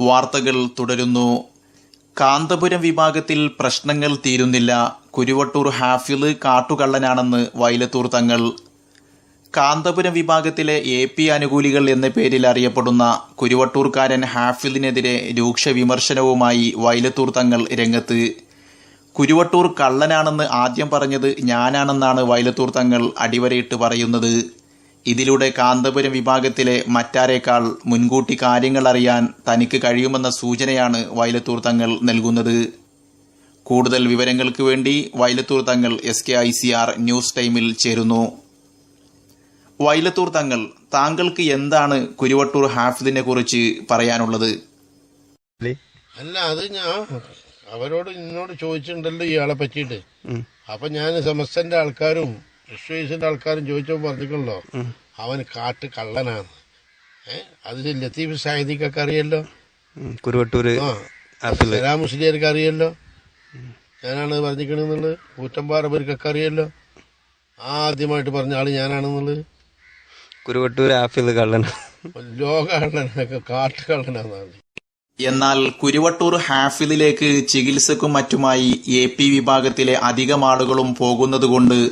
വാർത്തകൾ തുടരുന്നു. കാന്തപുരം വിഭാഗത്തിൽ പ്രശ്നങ്ങൾ തീരുന്നില്ല. കുരുവട്ടൂർ ഹാഫിൾ കാട്ടുകള്ളനാണെന്ന് വൈലത്തൂർ തങ്ങൾ. കാന്തപുരം വിഭാഗത്തിലെ എ പി അനുകൂലികൾ എന്ന പേരിൽ അറിയപ്പെടുന്ന കുരുവട്ടൂർക്കാരൻ ഹാഫിലിനെതിരെ രൂക്ഷ വിമർശനവുമായി വൈലത്തൂർ തങ്ങൾ രംഗത്ത്. കുരുവട്ടൂർ കള്ളനാണെന്ന് ആദ്യം പറഞ്ഞത് ഞാനാണെന്നാണ് വൈലത്തൂർ തങ്ങൾ അടിവരയിട്ട് പറയുന്നത്. ഇതിലൂടെ കാന്തപുരം വിഭാഗത്തിലെ മറ്റാരേക്കാൾ മുൻകൂട്ടി കാര്യങ്ങൾ അറിയാൻ തനിക്ക് കഴിയുമെന്ന സൂചനയാണ് വയലത്തൂർ തങ്ങൾ നൽകുന്നത്. കൂടുതൽ വിവരങ്ങൾക്ക് വേണ്ടി Vayalathur Thangal S K I C R news ടൈമിൽ ചേരുന്നു. വയലത്തൂർ തങ്ങൾ താങ്കൾക്ക് എന്താണ് കുരുവട്ടൂർ ഹാഫിദിനെ കുറിച്ച് പറയാനുള്ളത്? അല്ല അത് ഞാൻ അവരോട് എന്നോട് ചോദിച്ചിട്ടുണ്ടല്ലോ ഇയാളെ പറ്റിയിട്ട്. അപ്പൊ ഞാൻ സമസ്തന്റെ ആൾക്കാരും വിശ്വേസിന്റെ ആൾക്കാരും ചോദിച്ചപ്പോൾ പറഞ്ഞിട്ടുണ്ടോ? അവൻ കാട്ട് കള്ളനാണ്. ഏ? അത് ലത്തീഫ് സാഹിദിക്കൊക്കെ അറിയല്ലോ? കുരുവട്ടൂര് ആ. മുസ്ലിയർക്ക് അറിയല്ലോ? ഞാനാണ് പറഞ്ഞിരിക്കണെന്നുള്ളത്. കൂറ്റമ്പാറബർക്കൊക്കെ അറിയല്ലോ? ആദ്യമായിട്ട് പറഞ്ഞ ആൾ ഞാനാണെന്നുള്ളത്. കുരുവട്ടൂർ ആഫിൽ കള്ളൻ. ലോക കള്ളനൊക്കെ കാട്ട് കള്ളനാണ് എന്നാൽ കുരുവട്ടൂർ ഹാഫിലിലേക്ക് ചികിത്സക്കും മറ്റുമായി എ പി വിഭാഗത്തിലെ അധികം ആളുകളും പോകുന്നതുകൊണ്ട്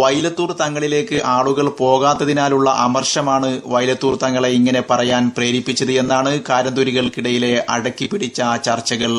വൈലത്തൂർ തങ്ങളിലേക്ക് ആളുകൾ പോകാത്തതിനാലുള്ള അമർഷമാണ് വൈലത്തൂർ തങ്ങളെ ഇങ്ങനെ പറയാൻ പ്രേരിപ്പിച്ചത് എന്നാണ് കാരന്തൂരികൾക്കിടയിലെ അടക്കി പിടിച്ച ചർച്ചകൾ.